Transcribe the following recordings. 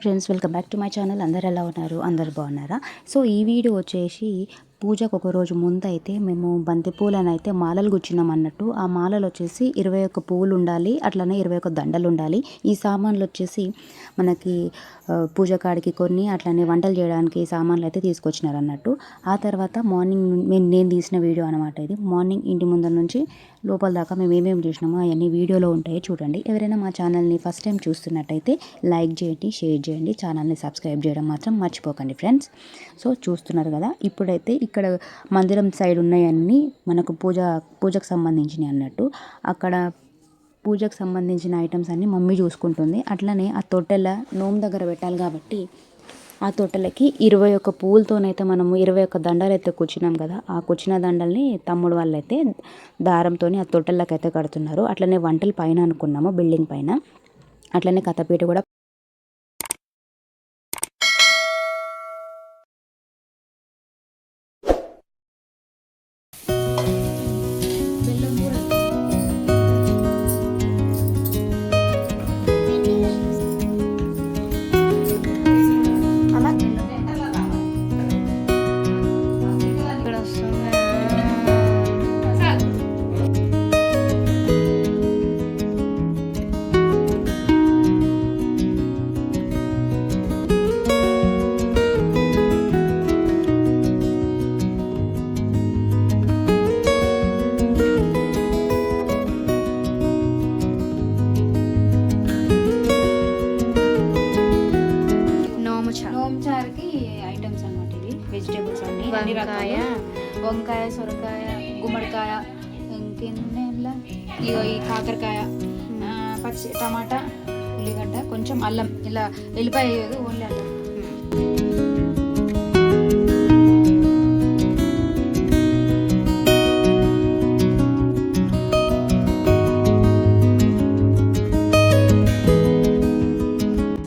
Hi friends welcome back to my channel. అందరు ఎలా ఉన్నారు? అందరు బాగున్నారా? సో ఈ వీడియో వచ్చేసి పూజకు ఒక రోజు ముందు అయితే మేము బంతిపూలను అయితే మాలలు గుచ్చినాం అన్నట్టు. ఆ మాలలు వచ్చేసి ఇరవై ఒక్క పువ్వులు ఉండాలి అట్లనే ఇరవై ఒక్క దండలు ఉండాలి. ఈ సామాన్లు వచ్చేసి మనకి పూజ కాడికి కొన్ని అట్లనే వంటలు చేయడానికి సామాన్లు అయితే తీసుకొచ్చినారు అన్నట్టు. ఆ తర్వాత మార్నింగ్ నేను నేను తీసిన వీడియో అనమాట ఇది. మార్నింగ్ ఇంటి ముందర నుంచి లోపల దాకా మేము ఏమేమి చేసినామో అవన్నీ వీడియోలో ఉంటాయి చూడండి. ఎవరైనా మా ఛానల్ని ఫస్ట్ టైం చూస్తున్నట్టయితే లైక్ చేయండి షేర్ చేయండి ఛానల్ని సబ్స్క్రైబ్ చేయడం మాత్రం మర్చిపోకండి ఫ్రెండ్స్. సో చూస్తున్నారు కదా ఇప్పుడైతే ఇక్కడ మందిరం సైడ్ ఉన్నాయన్నీ మనకు పూజ పూజకు సంబంధించినవి అన్నట్టు. అక్కడ పూజకు సంబంధించిన ఐటమ్స్ అన్నీ మమ్మీ చూసుకుంటుంది. అట్లనే ఆ తొట్టెల నోము దగ్గర పెట్టాలి కాబట్టి ఆ తొట్టెలకి ఇరవై ఒక్క పువ్వులతోనైతే మనము ఇరవై ఒక్క దండలు అయితే కూర్చున్నాం కదా ఆ కూర్చిన దండల్ని తమ్ముడు వాళ్ళైతే దారంతో ఆ తొట్టెలకైతే కడుతున్నారు. అట్లనే వంటలు పైన అనుకున్నాము బిల్డింగ్ పైన. అట్లనే కథపీట కూడా ఇలా వెల్లిపాయ వేయదు ఓన్లీ అల్లం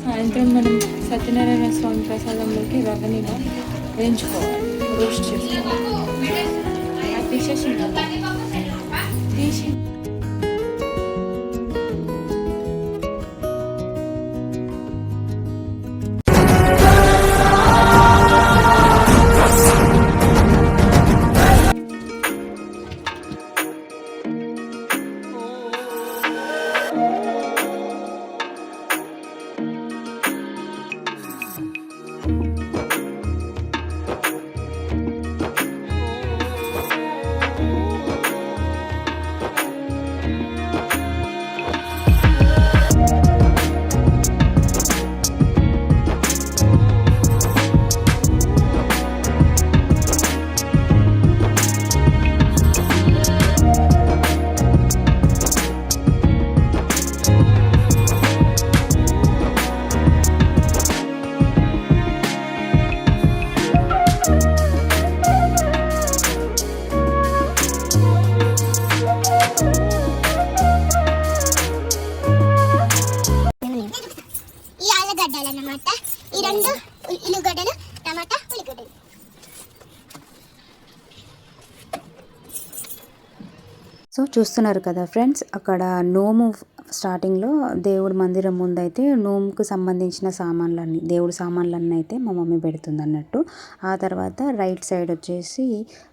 సాయంత్రం మనం సత్యనారాయణ స్వామి ప్రసాదంలోకి రవ్వనిలో వేయించుకోవాలి. రోస్ట్ చేసుకోవాలి. తీసేసి తీసి చూస్తున్నారు కదా ఫ్రెండ్స్ అక్కడ నోము స్టార్టింగ్లో దేవుడి మందిరం ముందైతే నోముకు సంబంధించిన సామాన్లన్నీ దేవుడి సామాన్లన్నీ అయితే మా మమ్మీ పెడుతుంది అన్నట్టు ఆ తర్వాత రైట్ సైడ్ వచ్చేసి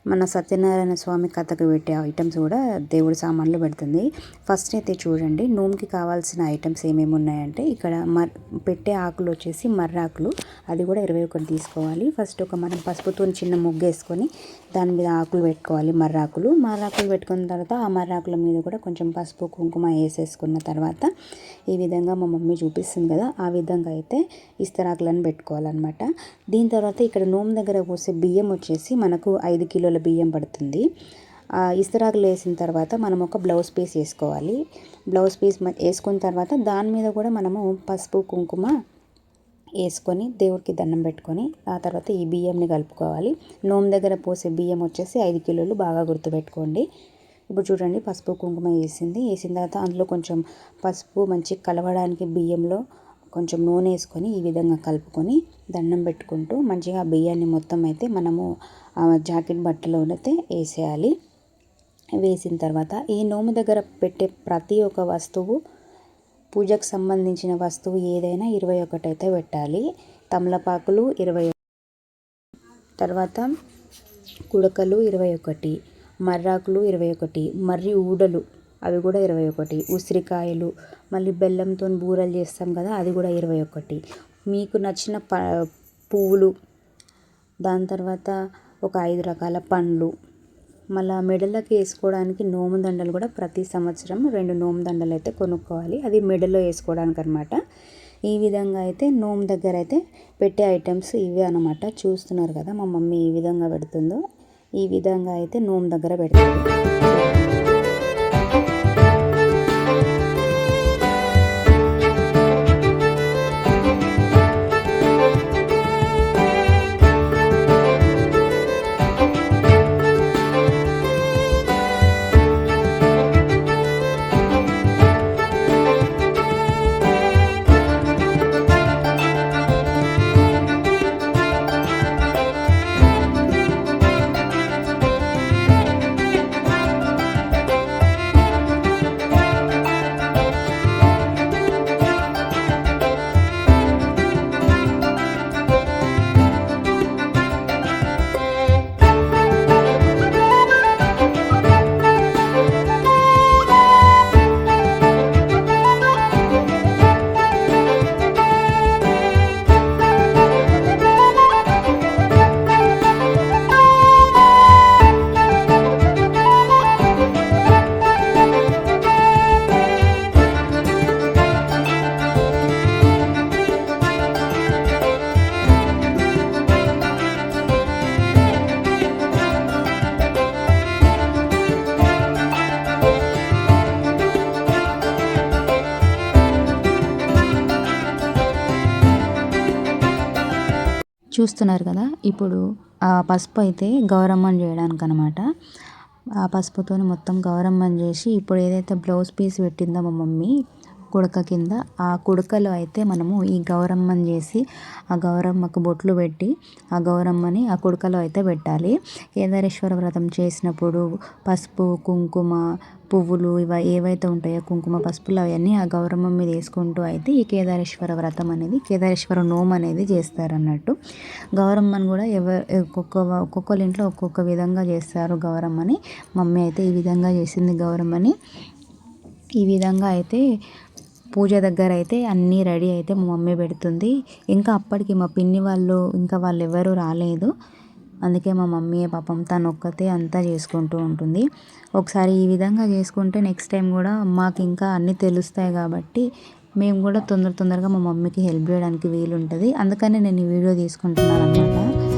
మన సత్యనారాయణ స్వామి కథకు పెట్టే ఐటమ్స్ కూడా దేవుడి సామాన్లు పెడుతుంది. ఫస్ట్ అయితే చూడండి నోముకి కావాల్సిన ఐటమ్స్ ఏమేమి ఉన్నాయంటే ఇక్కడ మర్ పెట్టే ఆకులు వచ్చేసి మర్రాకులు అది కూడా ఇరవై ఒకటి తీసుకోవాలి. ఫస్ట్ ఒక మనం పసుపుతో చిన్న ముగ్గు వేసుకొని దాని మీద ఆకులు పెట్టుకోవాలి మర్రాకులు. మర్రాకులు పెట్టుకున్న తర్వాత ఆ మర్రాకుల మీద కూడా కొంచెం పసుపు కుంకుమ వేసేసుకున్న తర్వాత ఈ విధంగా మా మమ్మీ చూపిస్తుంది కదా ఆ విధంగా అయితే ఇస్తరాకులను పెట్టుకోవాలన్నమాట. దీని తర్వాత ఇక్కడ నోము దగ్గర పోసే బియ్యం వచ్చేసి మనకు ఐదు కిలోల బియ్యం పడుతుంది. ఆ ఇస్తరాకులు వేసిన తర్వాత మనం ఒక బ్లౌజ్ పీస్ వేసుకోవాలి. బ్లౌజ్ పీస్ మ- వేసుకున్న తర్వాత దాని మీద కూడా మనము పసుపు కుంకుమ వేసుకొని దేవుడికి దండం పెట్టుకొని ఆ తర్వాత ఈ బియ్యంని కలుపుకోవాలి. నోము దగ్గర పోసే బియ్యం వచ్చేసి ఐదు కిలోలు బాగా గుర్తుపెట్టుకోండి. ఇప్పుడు చూడండి పసుపు కుంకుమ వేసింది. వేసిన తర్వాత అందులో కొంచెం పసుపు మంచి కలవడానికి బియ్యంలో కొంచెం నూనె వేసుకొని ఈ విధంగా కలుపుకొని దండం పెట్టుకుంటూ మంచిగా బియ్యాన్ని మొత్తం అయితే మనము ఆ జాకెట్ బట్టలోనైతే వేసేయాలి. వేసిన తర్వాత ఈ నోము దగ్గర పెట్టే ప్రతి ఒక్క వస్తువు పూజకు సంబంధించిన వస్తువు ఏదైనా ఇరవై ఒకటి అయితే పెట్టాలి. తమలపాకులు ఇరవై తర్వాత కుడకలు ఇరవై ఒకటి. మర్రాకులు ఇరవై ఒకటి. మర్రి ఊడలు అవి కూడా ఇరవై ఒకటి. ఉసిరికాయలు మళ్ళీ బెల్లంతో బూరెలు చేస్తాం కదా అది కూడా ఇరవై ఒకటి. మీకు నచ్చిన ప పువ్వులు దాని తర్వాత ఒక ఐదు రకాల పండ్లు. మళ్ళీ మెడలకి వేసుకోవడానికి నోము దండలు కూడా ప్రతి సంవత్సరం రెండు నోము దండలు అయితే కొనుక్కోవాలి. అది మెడలో వేసుకోవడానికి అనమాట ఈ విధంగా అయితే నోము దగ్గర అయితే పెట్టే ఐటమ్స్ ఇవే అనమాట చూస్తున్నారు కదా మా మమ్మీ ఈ విధంగా పెడుతుందో? ఈ విధంగా అయితే నోము దగ్గర పెడుతుంది చూస్తున్నారు కదా ఇప్పుడు ఆ పసుపు అయితే గౌరమ్మని చేయడానికి అనమాట ఆ పసుపుతో మొత్తం గౌరమ్మని చేసి ఇప్పుడు ఏదైతే బ్లౌజ్ పీస్ పెట్టిందో మా మమ్మీ కుడక కింద ఆ కుడకలో అయితే మనము ఈ గౌరమ్మని చేసి ఆ గౌరమ్మకు బొట్లు పెట్టి ఆ గౌరమ్మని ఆ కుడకలో అయితే పెట్టాలి. కేదారేశ్వర వ్రతం చేసినప్పుడు పసుపు కుంకుమ పువ్వులు ఇవ ఏవైతే ఉంటాయో కుంకుమ పసుపులు అవన్నీ ఆ గౌరమ్మ మీద వేసుకుంటూ అయితే ఈ కేదారేశ్వర వ్రతం అనేది కేదారేశ్వర నోము అనేది చేస్తారన్నట్టు. గౌరమ్మని కూడా ఎవరు ఒక్కొక్క ఒక్కొక్కరి ఇంట్లో ఒక్కొక్క విధంగా చేస్తారు గౌరమ్మని. మమ్మీ అయితే ఈ విధంగా చేసింది గౌరమ్మని. ఈ విధంగా అయితే పూజ దగ్గర అయితే అన్నీ రెడీ అయితే మా మమ్మీ పెడుతుంది. ఇంకా అప్పటికి మా పిన్ని వాళ్ళు ఇంకా వాళ్ళు ఎవరు రాలేదు. అందుకే మా మమ్మీ పాపం తను ఒక్కతే అంతా చేసుకుంటూ ఉంటుంది. ఒకసారి ఈ విధంగా చేసుకుంటే నెక్స్ట్ టైం కూడా మాకు ఇంకా అన్నీ తెలుస్తాయి కాబట్టి మేము కూడా తొందర తొందరగా మా మమ్మీకి హెల్ప్ చేయడానికి వీలు ఉంటుంది అందుకనే నేను ఈ వీడియో తీసుకుంటున్నాను అనమాట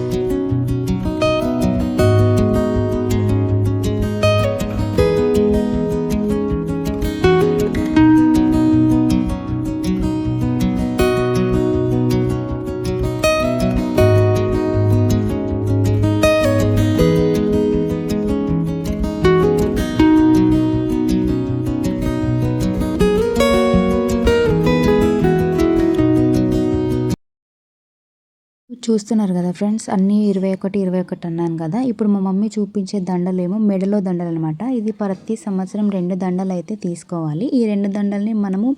చూస్తున్నారు కదా ఫ్రెండ్స్ అన్నీ ఇరవై ఒకటి ఇరవై ఒకటి అన్నాను కదా. ఇప్పుడు మా మమ్మీ చూపించే దండలేమో మెడలో దండలు అనమాట ఇది ప్రతి సంవత్సరం రెండు దండలు అయితే తీసుకోవాలి. ఈ రెండు దండల్ని మనము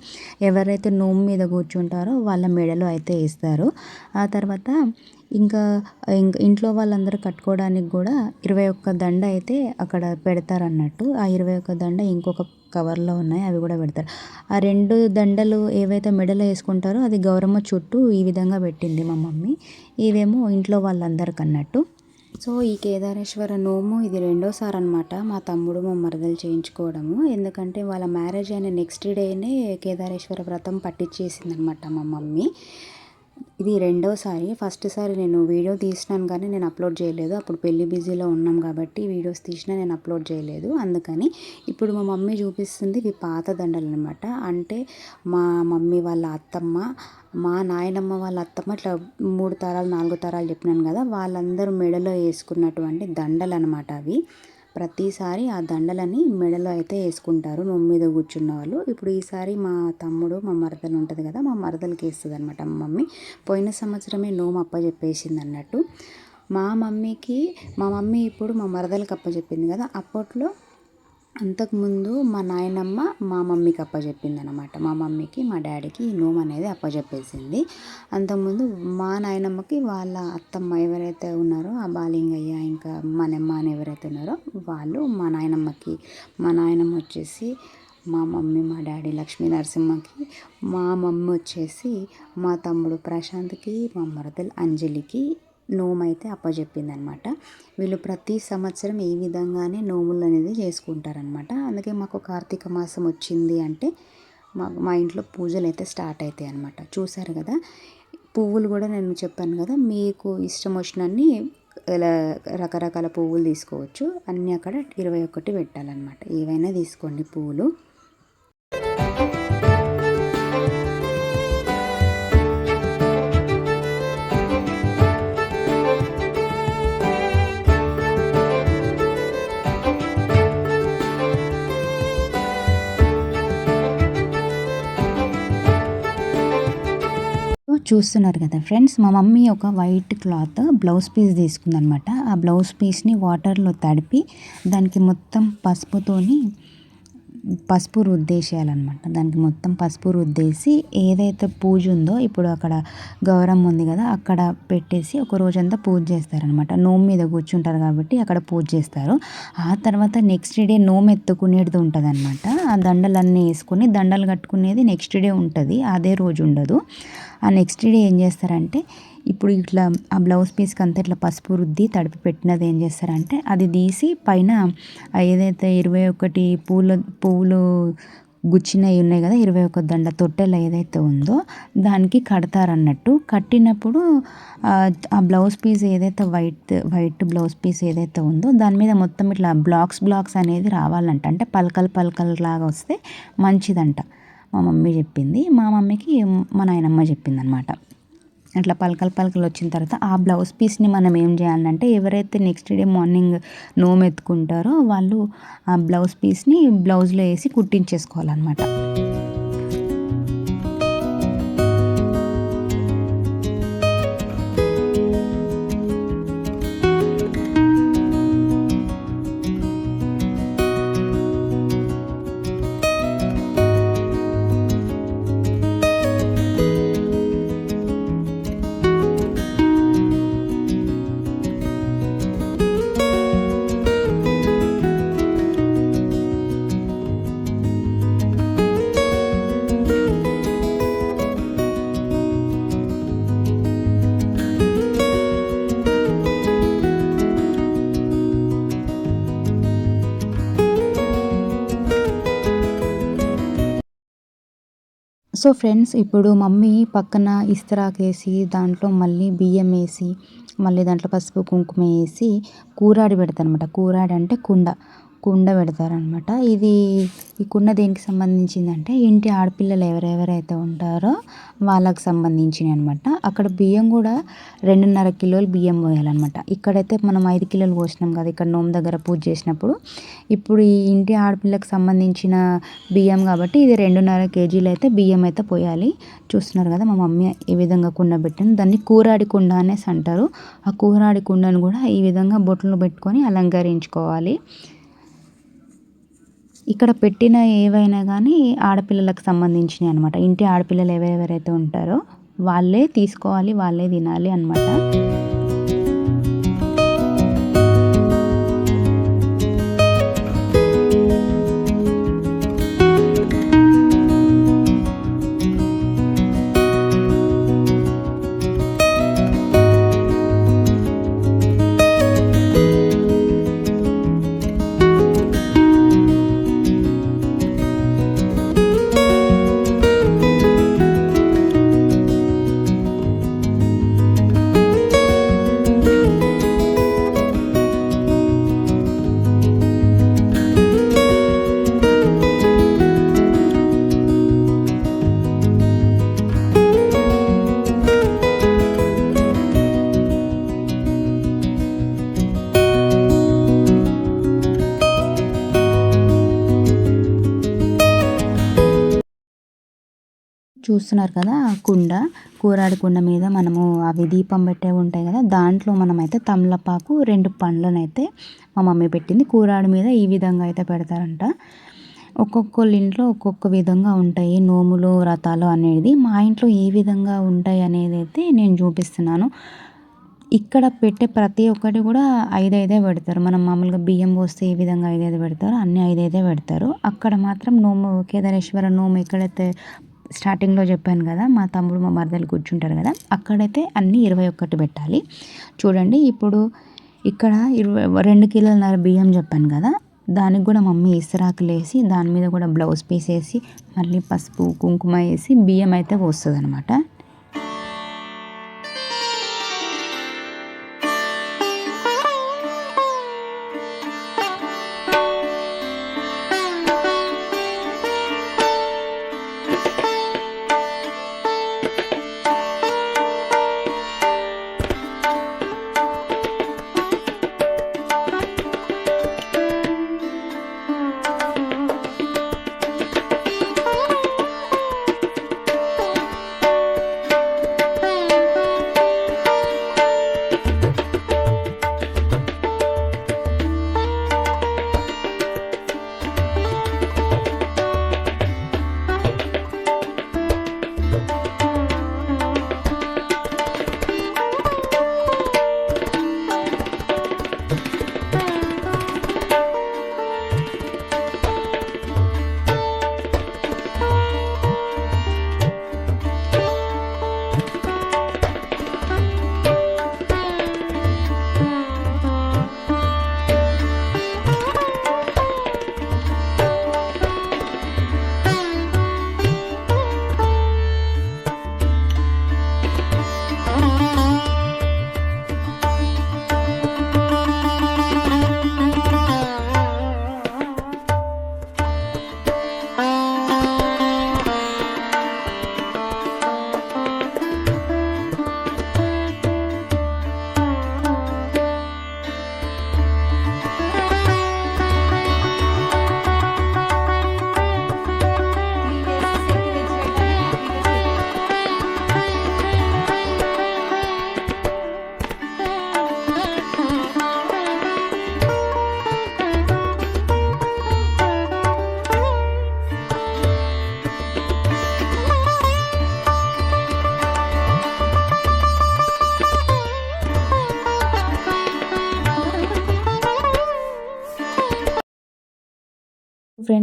ఎవరైతే నోము మీద కూర్చుంటారో వాళ్ళ మెడలో అయితే వేస్తారు. ఆ తర్వాత ఇంకా ఇంక ఇంట్లో వాళ్ళందరూ కట్టుకోవడానికి కూడా ఇరవై ఒక్క దండ అయితే అక్కడ పెడతారు అన్నట్టు ఆ ఇరవై ఒక్క దండ ఇంకొక కవర్లో ఉన్నాయి అవి కూడా పెడతారు. ఆ రెండు దండలు ఏవైతే మెడలో వేసుకుంటారో అది గౌరమ్మ చుట్టూ ఈ విధంగా పెట్టింది మా మమ్మీ. ఇదేమో ఇంట్లో వాళ్ళందరికి అన్నట్టు. సో ఈ కేదారేశ్వర నోము ఇది రెండోసారి అనమాట మా తమ్ముడు మా మరదలు చేయించుకోవడము. ఎందుకంటే వాళ్ళ మ్యారేజ్ అయిన నెక్స్ట్ డేనే కేదారేశ్వర వ్రతం పట్టించేసింది అనమాట మా మమ్మీ. ఇది రెండోసారి. ఫస్ట్ సారి నేను వీడియో తీసినాను కానీ నేను అప్లోడ్ చేయలేదు. అప్పుడు పెళ్ళి బిజీలో ఉన్నాం కాబట్టి వీడియోస్ తీసినా నేను అప్లోడ్ చేయలేదు. అందుకని ఇప్పుడు మా మమ్మీ చూపిస్తుంది ఇవి పాత దండలు అనమాట అంటే మా మమ్మీ వాళ్ళ అత్తమ్మ మా నాయనమ్మ వాళ్ళ అత్తమ్మ ఇట్లా మూడు తరాలు నాలుగు తరాలు చెప్పినాను కదా వాళ్ళందరూ మెడలో వేసుకున్నటువంటి దండలు అనమాట అవి. ప్రతిసారి ఆ దండలని మెడలో అయితే వేసుకుంటారు. నొమ్మి మీద కూర్చున్న వాళ్ళు. ఇప్పుడు ఈసారి మా తమ్ముడు మా మరదలు ఉంటుంది కదా మా మరదలకి వేస్తుంది అనమాట మా మమ్మీ. పోయిన సంవత్సరమే నోము అప్పచెప్పేసింది అన్నట్టు. మా మమ్మీకి మా మమ్మీ ఇప్పుడు మా మరదలకి అప్పచెప్పింది కదా అప్పట్లో అంతకుముందు మా నాయనమ్మ మా మమ్మీకి అప్పచెప్పిందనమాట మా మమ్మీకి మా డాడీకి ఈ నోము అనేది అప్పచెప్పేసింది అంతకుముందు మా నాయనమ్మకి వాళ్ళ అత్తమ్మ ఎవరైతే ఉన్నారో ఆ బాలింగయ్య ఇంకా మనమ్మ అని ఎవరైతే ఉన్నారో వాళ్ళు మా నాయనమ్మకి మా నాయనమ్మ వచ్చేసి మా మమ్మీ మా డాడీ లక్ష్మీ నరసింహకి మా మమ్మీ వచ్చేసి మా తమ్ముడు ప్రశాంత్కి మా మరదలు అంజలికి నోము అయితే అప్పచెప్పింది అనమాట వీళ్ళు ప్రతి సంవత్సరం ఈ విధంగానే నోములు అనేది చేసుకుంటారనమాట. అందుకే మాకు కార్తీక మాసం వచ్చింది అంటే మా మా ఇంట్లో పూజలు అయితే స్టార్ట్ అవుతాయి అనమాట చూసారు కదా? పువ్వులు కూడా నేను చెప్పాను కదా మీకు ఇష్టం వచ్చినన్ని ఇలా రకరకాల పువ్వులు తీసుకోవచ్చు. అన్నీ అక్కడ ఇరవై ఒకటి పెట్టాలన్నమాట ఏవైనా తీసుకోండి పువ్వులు. చూస్తున్నారు కదా ఫ్రెండ్స్ మా మమ్మీ ఒక వైట్ క్లాత్ బ్లౌజ్ పీస్ తీసుకుందనమాట ఆ బ్లౌజ్ పీస్ని వాటర్లో తడిపి దానికి మొత్తం పసుపుతోని పసుపు రుద్దేసేయాలన్నమాట. దానికి మొత్తం పసుపు రుద్దేసి ఏదైతే పూజ ఉందో ఇప్పుడు అక్కడ గౌరమ్మ ఉంది కదా అక్కడ పెట్టేసి ఒక రోజంతా పూజ చేస్తారనమాట నోము మీద కూర్చుంటారు కాబట్టి అక్కడ పూజ చేస్తారు. ఆ తర్వాత నెక్స్ట్ డే నోము ఎత్తుకునేది ఉంటుంది అనమాట ఆ దండలన్నీ వేసుకొని దండలు కట్టుకునేది నెక్స్ట్ డే ఉంటుంది. అదే రోజు ఉండదు. ఆ నెక్స్ట్ డే ఏం చేస్తారంటే ఇప్పుడు ఇట్లా ఆ బ్లౌజ్ పీస్కి అంతా ఇట్లా పసుపు రుద్ది తడిపి పెట్టినది ఏం చేస్తారంటే అది తీసి పైన ఏదైతే ఇరవై ఒకటి పూల పువ్వులు గుచ్చినవి ఉన్నాయి కదా ఇరవై ఒక దండ తొట్టెలు ఏదైతే ఉందో దానికి కడతారన్నట్టు. కట్టినప్పుడు ఆ బ్లౌజ్ పీస్ ఏదైతే వైట్ వైట్ బ్లౌజ్ పీస్ ఏదైతే ఉందో దాని మీద మొత్తం ఇట్లా బ్లాక్స్ బ్లాక్స్ అనేది రావాలంట. అంటే పలకలు పలకలు లాగా వస్తే మంచిదంట. మా మమ్మీ చెప్పింది. మా మమ్మీకి మా నాయనమ్మ చెప్పింది అనమాట అట్లా పలకలు పలకలు వచ్చిన తర్వాత ఆ బ్లౌజ్ పీస్ని మనం ఏం చేయాలంటే ఎవరైతే నెక్స్ట్ డే మార్నింగ్ నోము ఎత్తుకుంటారో వాళ్ళు ఆ బ్లౌజ్ పీస్ని బ్లౌజ్లో వేసి కుట్టించేసుకోవాలన్నమాట. సో ఫ్రెండ్స్ ఇప్పుడు మమ్మీ పక్కన ఇస్త్రాకేసి దాంట్లో మళ్ళీ బియ్యం వేసి మళ్ళీ దాంట్లో పసుపు కుంకుమ వేసి కూరాడి పెడతానమాట కూరాడి అంటే కుండ. కుండ పెడతారనమాట ఇది ఈ కుండ దేనికి సంబంధించిందంటే ఇంటి ఆడపిల్లలు ఎవరెవరైతే ఉంటారో వాళ్ళకి సంబంధించినవి అనమాట అక్కడ బియ్యం కూడా రెండున్నర కిలోలు బియ్యం పోయాలన్నమాట ఇక్కడైతే మనం ఐదు కిలోలు పోసినాం కదా ఇక్కడ నోము దగ్గర పూజ చేసినప్పుడు. ఇప్పుడు ఈ ఇంటి ఆడపిల్లకు సంబంధించిన బియ్యం కాబట్టి ఇది రెండున్నర కేజీలు అయితే బియ్యం అయితే పోయాలి. చూస్తున్నారు కదా మా మమ్మీ ఈ విధంగా కుండ పెట్టింది. దాన్ని కూరాడి కుండ అనేసి అంటారు. ఆ కూరాడి కుండను కూడా ఈ విధంగా బొట్లు పెట్టుకొని అలంకరించుకోవాలి. ఇక్కడ పెట్టిన ఏవైనా కానీ ఆడపిల్లలకు సంబంధించినవి అనమాట ఇంటి ఆడపిల్లలు ఎవరెవరైతే ఉంటారో వాళ్ళే తీసుకోవాలి వాళ్ళే తినాలి అనమాట చూస్తున్నారు కదా ఆ కుండ కూరాడి కుండ మీద మనము అవి దీపం పెట్టే ఉంటాయి కదా దాంట్లో మనమైతే తమలపాకు రెండు పండ్లనైతే మా మమ్మీ పెట్టింది. కూరాడి మీద ఈ విధంగా అయితే పెడతారంట. ఒక్కొక్కళ్ళ ఇంట్లో ఒక్కొక్క విధంగా ఉంటాయి నోములు వ్రతాలు అనేది. మా ఇంట్లో ఏ విధంగా ఉంటాయి అనేది అయితే నేను చూపిస్తున్నాను. ఇక్కడ పెట్టే ప్రతి ఒక్కటి కూడా ఐదైదే పెడతారు. మనం మామూలుగా బియ్యం పోస్తే ఏ విధంగా ఐదైదు పెడతారో అన్ని ఐదైదే పెడతారు. అక్కడ మాత్రం నోము కేదారేశ్వర నోము ఎక్కడైతే స్టార్టింగ్లో చెప్పాను కదా మా తమ్ముడు మా మరదలు కూర్చుంటారు కదా అక్కడైతే అన్నీ ఇరవై ఒక్కటి పెట్టాలి. చూడండి ఇప్పుడు ఇక్కడ ఇరవై రెండు కిలోలన్నర బియ్యం చెప్పాను కదా దానికి కూడా మమ్మీ ఇసరాకులు వేసి దాని మీద కూడా బ్లౌజ్ పీస్ వేసి మళ్ళీ పసుపు కుంకుమ వేసి బియ్యం అయితే పోస్తుంది అనమాట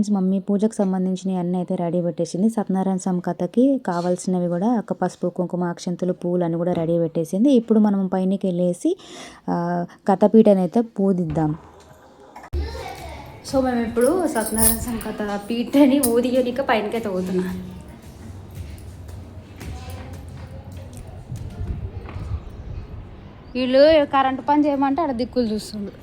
ఫ్రెండ్స్ మమ్మీ పూజకు సంబంధించినవి అన్నీ అయితే రెడీ పెట్టేసింది. సత్యనారాయణ స్వామి కథకి కావాల్సినవి కూడా ఒక పసుపు కుంకుమ అక్షంతులు పూలు అని కూడా రెడీ పెట్టేసింది. ఇప్పుడు మనం పైనకి వెళ్ళేసి ఆ, కథపీటని అయితే పూజిద్దాం సో మేము ఇప్పుడు సత్యనారాయణ స్వామి కథ పీటని ఊదియనిక పైనకి అయితే పోతున్నాం వీళ్ళు కరెంటు పని చేయమంటే అక్కడ దిక్కులు చూస్తుండ్రు.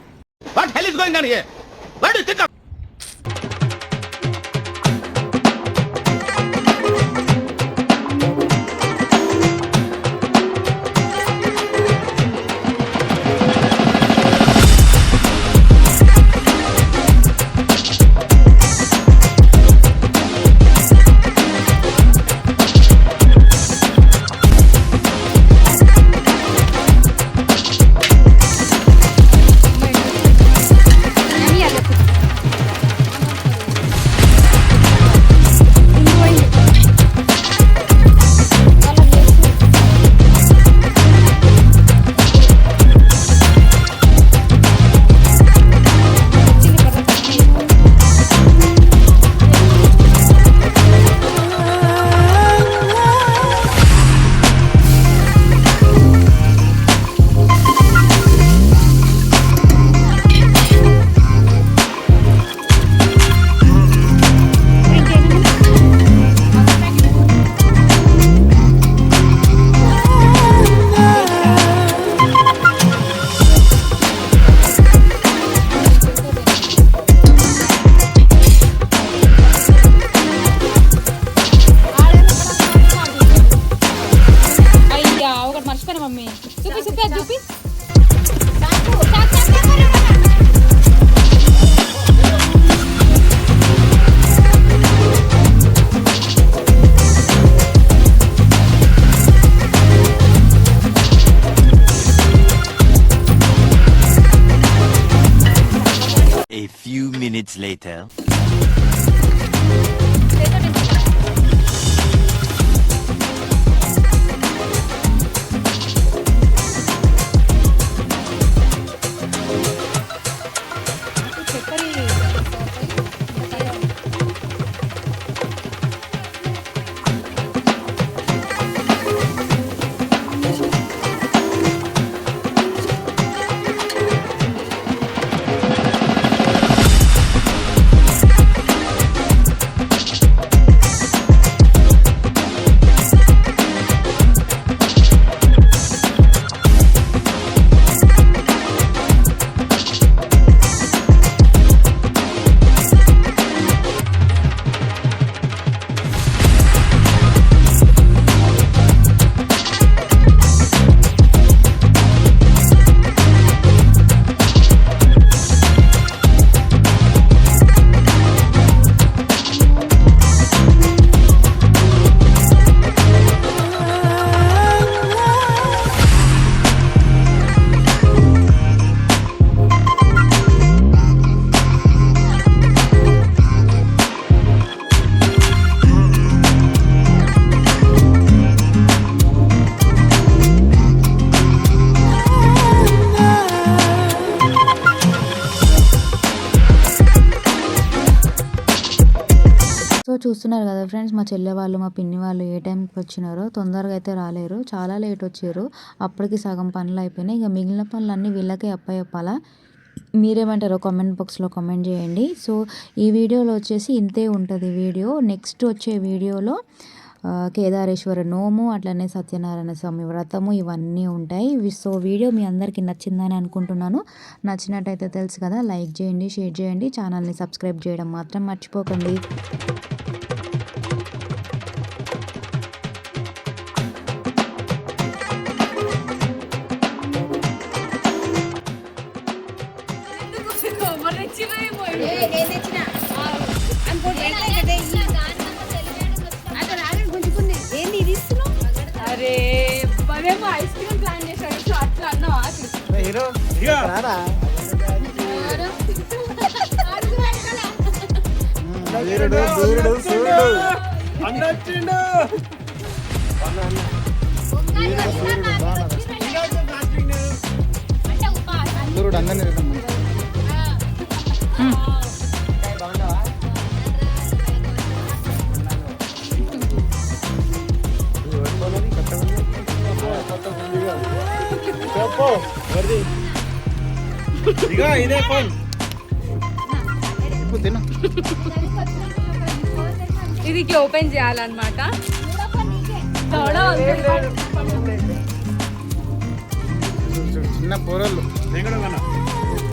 చూస్తున్నారు కదా ఫ్రెండ్స్ మా చెల్లె వాళ్ళు మా పిన్ని వాళ్ళు ఏ టైంకి వచ్చినారో తొందరగా అయితే రాలేరు. చాలా లేట్ వచ్చారు. అప్పటికి సగం పనులు అయిపోయినాయి. ఇక మిగిలిన పనులు అన్నీ వీళ్ళకే అప్పచెప్పాలా మీరేమంటారో కామెంట్ బాక్స్లో కామెంట్ చేయండి. సో ఈ వీడియోలో వచ్చేసి ఇంతే ఉంటుంది వీడియో. నెక్స్ట్ వచ్చే వీడియోలో కేదారేశ్వర నోము అట్లనే సత్యనారాయణ స్వామి వ్రతము ఇవన్నీ ఉంటాయి. సో వీడియో మీ అందరికీ నచ్చిందని అనుకుంటున్నాను. నచ్చినట్టయితే తెలుసు కదా లైక్ చేయండి షేర్ చేయండి. ఛానల్ని సబ్స్క్రైబ్ చేయడం మాత్రం మర్చిపోకండి. ఇట్లా ఓపెన్ చేయాలన్నమాట తోడా చిన్న కూరలు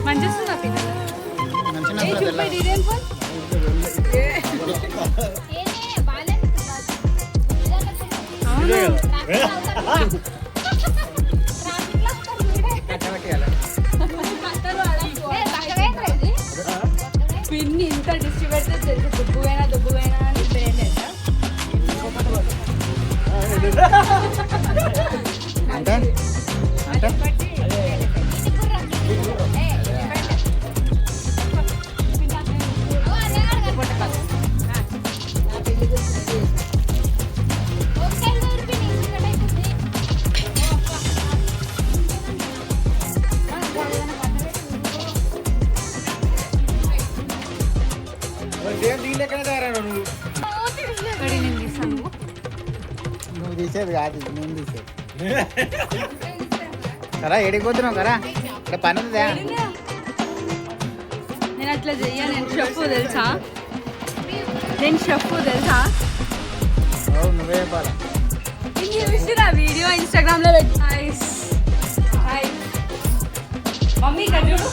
మంచిగా వస్తుందా పిల్లలు ఏ చూపేది ఇదేం ఫోన్? అవును? పిన్ని 哈哈哈哈哈 తీసేది కరా ఎడిగిపోతున్నావు కరా? ఇక్కడ పని ఉందా నేను అట్లా చెయ్య నేను షెఫ్ తెలుసా? నేను షెఫ్ తెలుసా? నువ్వే చెప్పాలా? చూసిన వీడియో? ఇన్స్టాగ్రామ్లో పెట్టి. మమ్మీ ఇక్కడ చూడు.